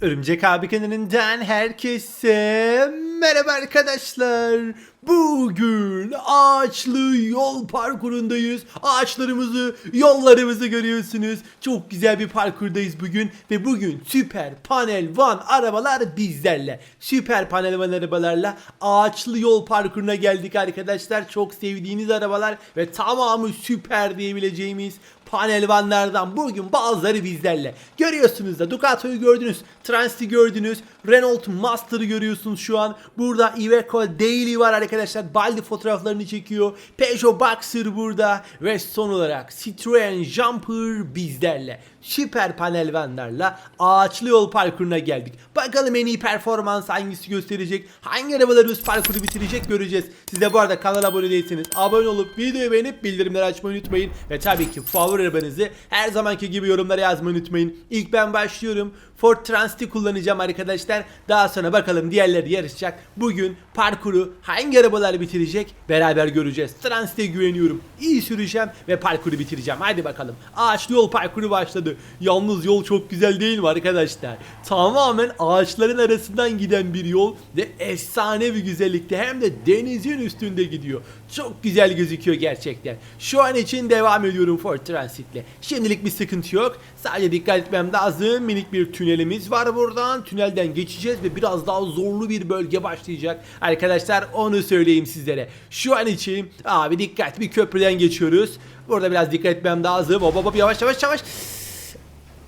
Örümcek abi kanalından herkese merhaba arkadaşlar. Bugün ağaçlı yol parkurundayız. Ağaçlarımızı, yollarımızı görüyorsunuz. Çok güzel bir parkurdayız bugün ve bugün süper panel van arabalar bizlerle. Süper panel van arabalarla ağaçlı yol parkuruna geldik arkadaşlar. Çok sevdiğiniz arabalar ve tamamı süper diyebileceğimiz panel vanlardan bugün bazıları bizlerle. Görüyorsunuz da Ducato'yu gördünüz, Transit'i gördünüz, Renault Master'ı görüyorsunuz şu an. Burada Iveco Daily var arkadaşlar. Baldi fotoğraflarını çekiyor. Peugeot Boxer burada ve son olarak Citroen Jumper bizlerle. Süper panel vanlarla ağaçlı yol parkuruna geldik. Bakalım en iyi performans hangisi gösterecek? Hangi arabalarımız parkuru bitirecek göreceğiz. Siz de bu arada kanala abone değilseniz abone olup videoyu beğenip bildirimleri açmayı unutmayın. Ve tabii ki favori arabanızı her zamanki gibi yorumlara yazmayı unutmayın. İlk ben başlıyorum. Ford Transit'i kullanacağım arkadaşlar. Daha sonra bakalım diğerleri yarışacak. Bugün parkuru hangi arabalar bitirecek beraber göreceğiz. Transit'e güveniyorum. İyi süreceğim ve parkuru bitireceğim. Hadi bakalım. Ağaçlı yol parkuru başladı. Yalnız yol çok güzel değil mi arkadaşlar? Tamamen ağaçların arasından giden bir yol ve efsane bir güzellikte hem de denizin üstünde gidiyor. Çok güzel gözüküyor gerçekten. Şu an için devam ediyorum Ford Transit'le. Şimdilik bir sıkıntı yok. Sadece dikkat etmem lazım. Minik bir tünelimiz var buradan. Tünelden geçeceğiz ve biraz daha zorlu bir bölge başlayacak. Arkadaşlar onu söyleyeyim sizlere. Şu an için abi dikkat bir köprüden geçiyoruz. Burada biraz dikkat etmem lazım. Hop hop hop yavaş yavaş yavaş.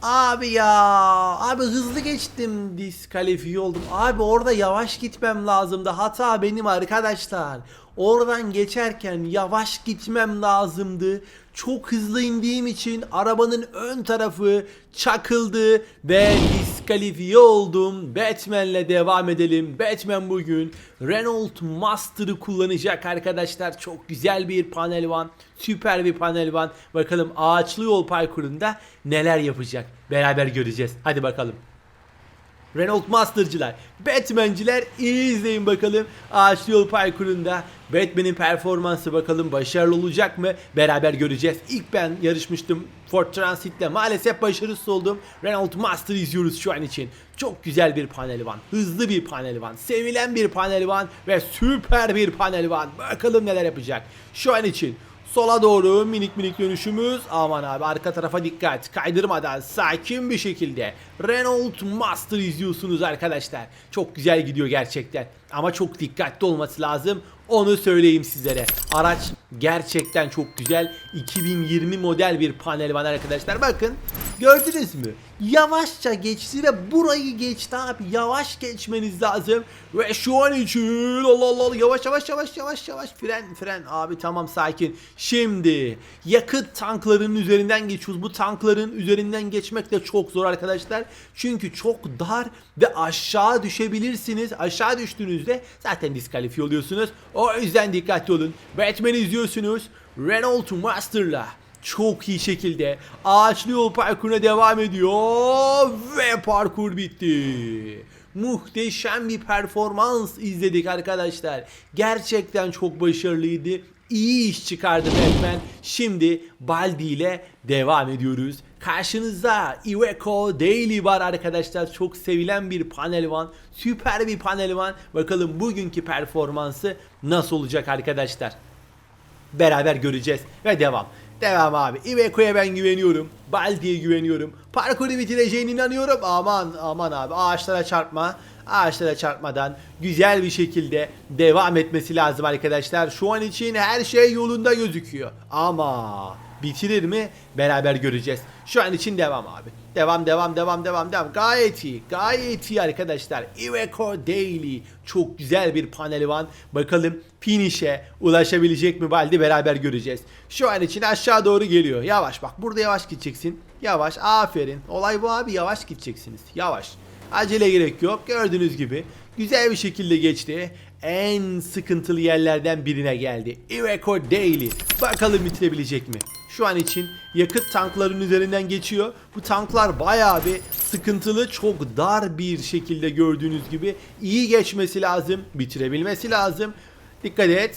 Abi ya abi hızlı geçtim diskalifiye oldum. Abi orada yavaş gitmem lazımdı. Hata benim arkadaşlar. Oradan geçerken yavaş gitmem lazımdı. Çok hızlı indiğim için arabanın ön tarafı çakıldı ve diskalifiye oldum. Batman'le devam edelim. Batman bugün Renault Master'ı kullanacak arkadaşlar. Çok güzel bir panel van süper bir panel van. Bakalım ağaçlı yol parkurunda neler yapacak? Beraber göreceğiz. Hadi bakalım Renault Master'cılar, Batman'ciler iyi izleyin bakalım. Ağaçlı yol parkurunda Batman'in performansı bakalım başarılı olacak mı? Beraber göreceğiz. İlk ben yarışmıştım Ford Transit'le. Maalesef başarısız oldum. Renault Master izliyoruz şu an için. Çok güzel bir panel van. Hızlı bir panel van. Sevilen bir panel van ve süper bir panel van. Bakalım neler yapacak. Şu an için Sola doğru minik minik dönüşümüz. Aman abi arka tarafa dikkat. Kaydırmadan sakin bir şekilde Renault Master izliyorsunuz arkadaşlar. Çok güzel gidiyor gerçekten. Ama çok dikkatli olması lazım. Onu söyleyeyim sizlere. Araç gerçekten çok güzel. 2020 model bir panel var arkadaşlar. Bakın gördünüz mü? Yavaşça geçti ve burayı geçti abi. Yavaş geçmeniz lazım. Ve şu an için Allah Allah yavaş yavaş yavaş yavaş yavaş fren fren abi tamam sakin. Şimdi yakıt tanklarının üzerinden geçiyoruz. Bu tankların üzerinden geçmek de çok zor arkadaşlar. Çünkü çok dar ve aşağı düşebilirsiniz. Aşağı düştüğünüzde zaten diskalifiye oluyorsunuz. O yüzden dikkatli olun. Batman izliyorsunuz. Renault Master'la çok iyi şekilde ağaçlı yol parkuruna devam ediyor ve parkur bitti. Muhteşem bir performans izledik arkadaşlar. Gerçekten çok başarılıydı. İyi iş çıkardı Batman. Şimdi Baldi ile devam ediyoruz. Karşınızda Iveco Daily var arkadaşlar. Çok sevilen bir panel van. Süper bir panel van. Bakalım bugünkü performansı nasıl olacak arkadaşlar. Beraber göreceğiz ve devam. Devam abi. Iveco'ya ben güveniyorum. Baldi'ye güveniyorum. Parkuru bitireceğine inanıyorum. Aman aman abi ağaçlara çarpma. Ağaçlara çarpmadan güzel bir şekilde devam etmesi lazım arkadaşlar. Şu an için her şey yolunda gözüküyor. Ama bitirir mi? Beraber göreceğiz. Şu an için devam abi. Devam devam devam devam devam. Gayet iyi. Gayet iyi arkadaşlar. Iveco Daily. Çok güzel bir paneli var. Bakalım finish'e ulaşabilecek mi Baldi beraber göreceğiz. Şu an için aşağı doğru geliyor. Yavaş bak. Burada yavaş gideceksin. Yavaş. Aferin. Olay bu abi. Yavaş gideceksiniz. Yavaş. Acele gerek yok. Gördüğünüz gibi güzel bir şekilde geçti. En sıkıntılı yerlerden birine geldi. Iveco Daily. Bakalım bitirebilecek mi? Şu an için yakıt tankların üzerinden geçiyor. Bu tanklar bayağı bir sıkıntılı, çok dar bir şekilde gördüğünüz gibi iyi geçmesi lazım, bitirebilmesi lazım. Dikkat et.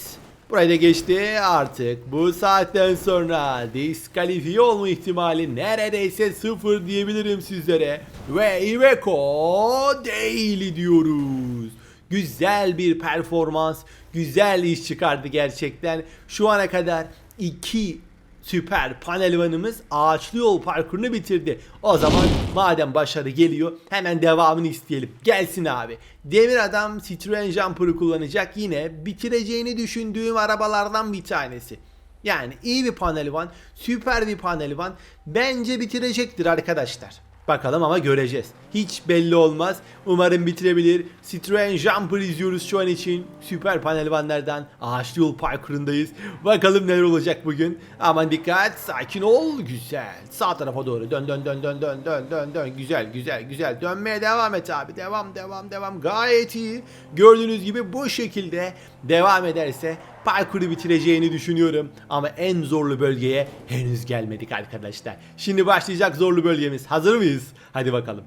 Burayı da geçti artık bu saatten sonra diskalifiye olma ihtimali neredeyse sıfır diyebilirim sizlere. Ve Iveco değil diyoruz. Güzel bir performans, güzel iş çıkardı gerçekten. Şu ana kadar iki süper panelvanımız ağaçlı yol parkurunu bitirdi. O zaman madem başarı geliyor hemen devamını isteyelim. Gelsin abi. Demir adam Citroen Jumper'ı kullanacak yine bitireceğini düşündüğüm arabalardan bir tanesi. Yani iyi bir panelvan, süper bir panelvan bence bitirecektir arkadaşlar. Bakalım ama göreceğiz. Hiç belli olmaz. Umarım bitirebilir. Citroen Jumper izliyoruz şu an için. Süper panelvanlardan ağaçlı yol parkurundayız. Bakalım neler olacak bugün. Aman dikkat. Sakin ol. Güzel. Sağ tarafa doğru. Dön dön dön dön dön dön dön dön. Güzel güzel güzel. Dönmeye devam et abi. Devam devam devam. Gayet iyi. Gördüğünüz gibi bu şekilde devam ederse parkuru bitireceğini düşünüyorum. Ama en zorlu bölgeye henüz gelmedik arkadaşlar. Şimdi başlayacak zorlu bölgemiz. Hazır mıyız? Hadi bakalım.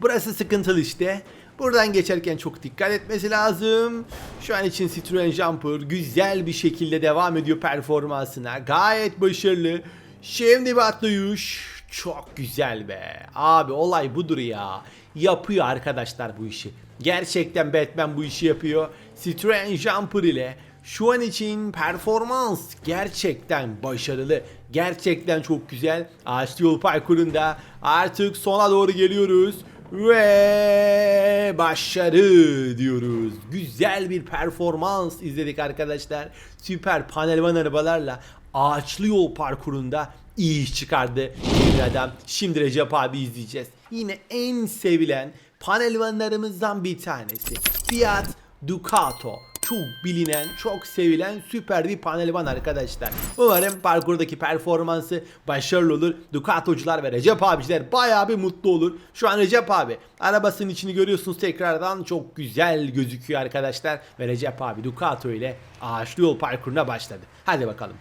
Burası sıkıntılı işte. Buradan geçerken çok dikkat etmesi lazım. Şu an için Citroen Jumper güzel bir şekilde devam ediyor performansına. Gayet başarılı. Şimdi bir atlayış. Çok güzel be. Abi olay budur ya. Yapıyor arkadaşlar bu işi. Gerçekten Batman bu işi yapıyor. Citroen Jumper ile şu an için performans gerçekten başarılı. Gerçekten çok güzel. Ağaçlı yol parkurunda artık sona doğru geliyoruz. Ve başarı diyoruz. Güzel bir performans izledik arkadaşlar. Süper panelvan arabalarla ağaçlı yol parkurunda iyi iş çıkardı bir adam. Şimdi Recep abi izleyeceğiz. Yine en sevilen panelvanlarımızdan bir tanesi. Fiat Ducato çok bilinen, çok sevilen süper bir panelvan arkadaşlar. Umarım parkurdaki performansı başarılı olur. Ducato'cular ve Recep abiciler bayağı bir mutlu olur. Şu an Recep abi arabasının içini görüyorsunuz tekrardan çok güzel gözüküyor arkadaşlar. Ve Recep abi Ducato ile ağaçlı yol parkuruna başladı. Hadi bakalım.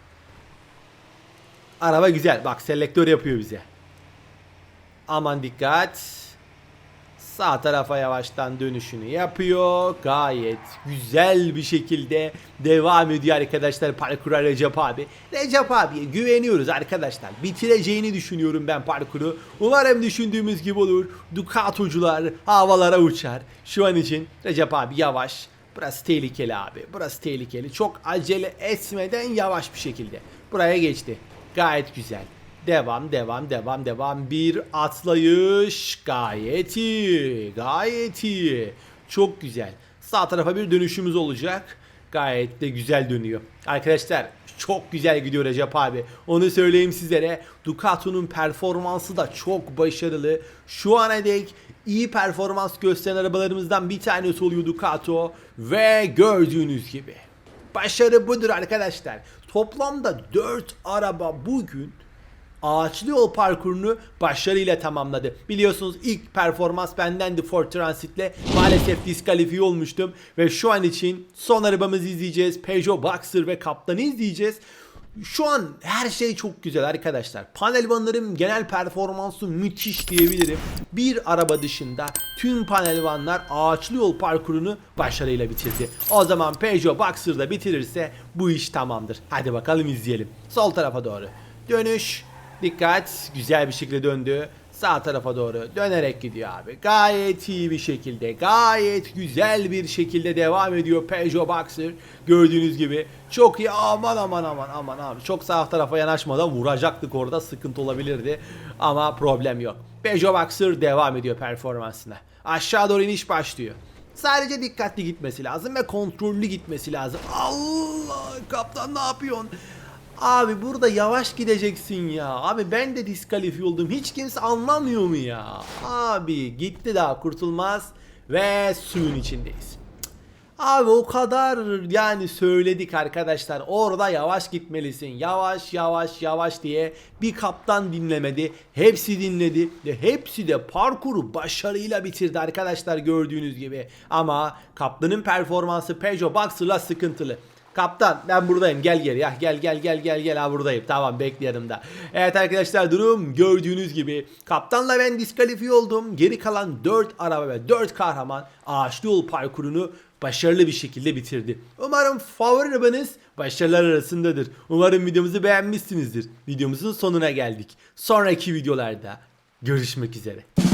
Araba güzel. Bak selektör yapıyor bize. Aman dikkat. Sağ tarafa yavaştan dönüşünü yapıyor. Gayet güzel bir şekilde devam ediyor arkadaşlar parkura Recep abi. Recep abiye güveniyoruz arkadaşlar. Bitireceğini düşünüyorum ben parkuru. Umarım düşündüğümüz gibi olur. Ducato'cular havalara uçar. Şu an için Recep abi yavaş. Burası tehlikeli abi. Burası tehlikeli. Çok acele etmeden yavaş bir şekilde. Buraya geçti. Gayet güzel. Devam, devam, devam, devam. Bir atlayış. Gayet iyi. Gayet iyi. Çok güzel. Sağ tarafa bir dönüşümüz olacak. Gayet de güzel dönüyor. Arkadaşlar çok güzel gidiyor Recep abi. Onu söyleyeyim sizlere. Ducato'nun performansı da çok başarılı. Şu ana dek iyi performans gösteren arabalarımızdan bir tanesi oluyor Ducato. Ve gördüğünüz gibi. Başarı budur arkadaşlar. Toplamda 4 araba bugün ağaçlı yol parkurunu başarıyla tamamladı. Biliyorsunuz ilk performans bendendi Ford Transit'le. Maalesef diskalifiye olmuştum. Ve şu an için son arabamızı izleyeceğiz. Peugeot Boxer ve Kaptan'ı izleyeceğiz. Şu an her şey çok güzel arkadaşlar. Panelvanların genel performansı müthiş diyebilirim. Bir araba dışında tüm panelvanlar ağaçlı yol parkurunu başarıyla bitirdi. O zaman Peugeot Boxer'da bitirirse bu iş tamamdır. Hadi bakalım izleyelim. Sol tarafa doğru. Dönüş. Dikkat. Güzel bir şekilde döndü. Sağ tarafa doğru dönerek gidiyor abi. Gayet iyi bir şekilde, gayet güzel bir şekilde devam ediyor Peugeot Boxer. Gördüğünüz gibi çok iyi. Aman aman aman aman abi. Çok sağ tarafa yanaşmadan vuracaktık orada. Sıkıntı olabilirdi. Ama problem yok. Peugeot Boxer devam ediyor performansına. Aşağı doğru iniş başlıyor. Sadece dikkatli gitmesi lazım ve kontrollü gitmesi lazım. Allah kaptan ne yapıyorsun? Abi burada yavaş gideceksin ya. Abi ben de diskalifiye oldum. Hiç kimse anlamıyor mu ya? Abi gitti daha kurtulmaz ve suyun içindeyiz. Abi o kadar yani söyledik arkadaşlar. Orada yavaş gitmelisin. Yavaş yavaş yavaş diye bir kaptan dinlemedi. Hepsi dinledi ve hepsi de parkuru başarıyla bitirdi arkadaşlar gördüğünüz gibi. Ama kaptanın performansı Peugeot Boxer'la sıkıntılı. Kaptan ben buradayım gel gel ya gel gel gel gel gel ha buradayım tamam bekle yanımda. Evet arkadaşlar durum gördüğünüz gibi kaptanla ben diskalifiye oldum. Geri kalan 4 araba ve 4 kahraman ağaçlı yol parkurunu başarılı bir şekilde bitirdi. Umarım favori arabanız başarılar arasındadır. Umarım videomuzu beğenmişsinizdir. Videomuzun sonuna geldik. Sonraki videolarda görüşmek üzere.